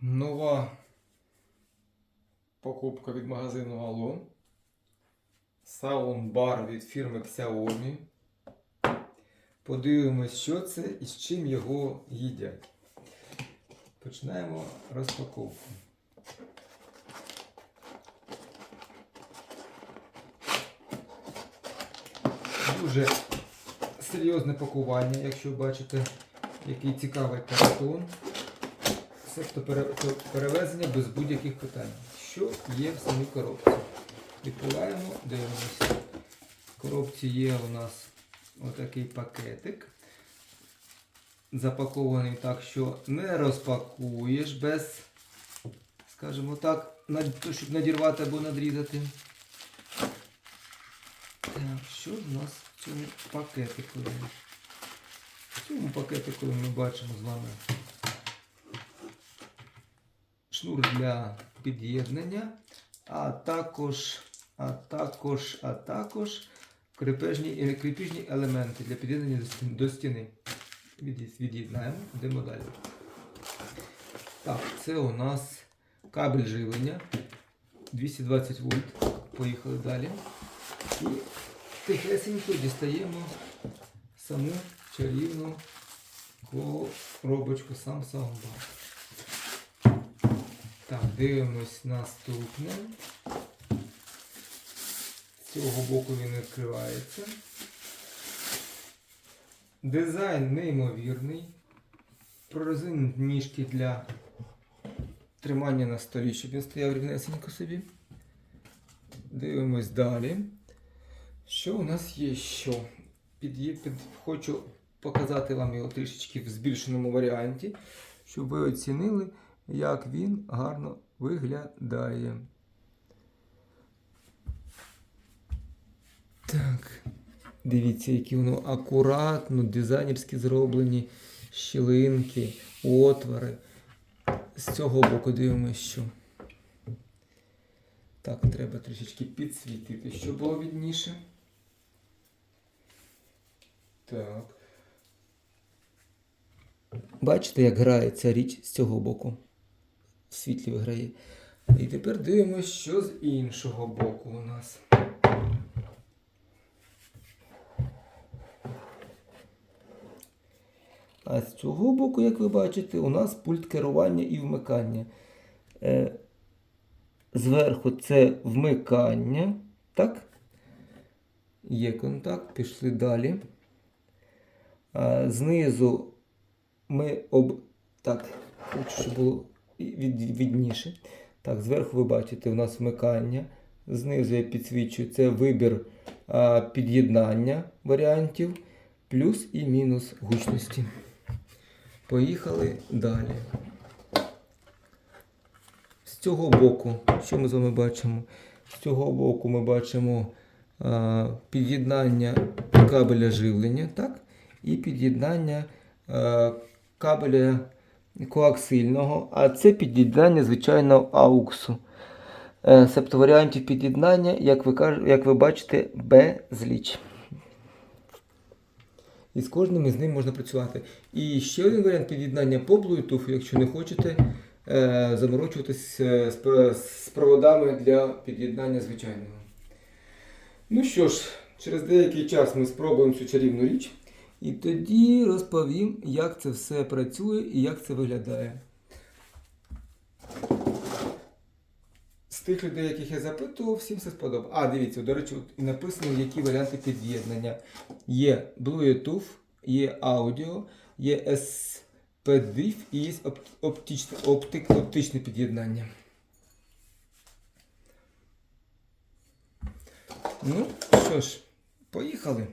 Нова покупка від магазину Allo. Саундбар від фірми Xiaomi. Подивимось, що це і з чим його їдять. Починаємо розпаковку. Дуже серйозне пакування, якщо бачите, який цікавий картон. Це перевезення без будь-яких питань. Що є в самій коробці? Відкриваємо, дивимося. В коробці є у нас отакий пакетик. Запакований так, що не розпакуєш без, скажімо так, щоб надірвати або надрізати. Так, що в нас в цьому пакетику? В цьому пакетику ми бачимо з вами шнур для під'єднання, а також, а також, а також крепежні, е, крепіжні елементи для під'єднання до стіни- Від'єднаємо, йдемо далі. Так, це у нас кабель живлення 220 вольт. Поїхали далі. І тихесенько дістаємо саму чарівну коробочку, сам саундбар. Так, дивимось наступне. З цього боку він відкривається. Дизайн неймовірний. Прорезинені ніжки для тримання на столі, щоб він стояв рівнесенько собі. Дивимось далі. Що у нас є що? Під, під, хочу показати вам його трішечки в збільшеному варіанті, щоб ви оцінили, як він гарно виглядає. Так. Дивіться, які воно акуратно, дизайнерські зроблені щілинки, отвори. З цього боку дивимося, що. Так, треба трішечки підсвітити, щоб було відніше. Так. Бачите, як грає ця річ з цього боку. Світлі виграє. І тепер дивимося, що з іншого боку у нас. А з цього боку, як ви бачите, у нас пульт керування і вмикання. Е, зверху це вмикання. Так? Є контакт, пішли далі. Знизу ми об... Так, хочу, щоб було від... відніше. Так, зверху ви бачите, у нас вмикання. Знизу я підсвічую це вибір а, під'єднання варіантів, плюс і мінус гучності. Поїхали далі. З цього боку, що ми з вами бачимо? З цього боку ми бачимо а, під'єднання кабеля живлення, так? І під'єднання кабеля коаксильного, а це під'єднання звичайного ауксу. Е, Себто варіантів під'єднання, як ви, як ви бачите, безліч. І з кожним із ним можна працювати. І ще один варіант під'єднання по Bluetooth, якщо не хочете е, заморочуватись е, з, з проводами для під'єднання звичайного. Ну що ж, через деякий час ми спробуємо цю чарівну річ. І тоді розповім, як це все працює і як це виглядає. З тих людей, яких я запитував, всім все сподобалося. А, дивіться, до речі, і написано, які варіанти під'єднання. Є Bluetooth, є аудіо, є SPDIF і є оптичне, оптик, оптичне під'єднання. Ну, що ж, поїхали.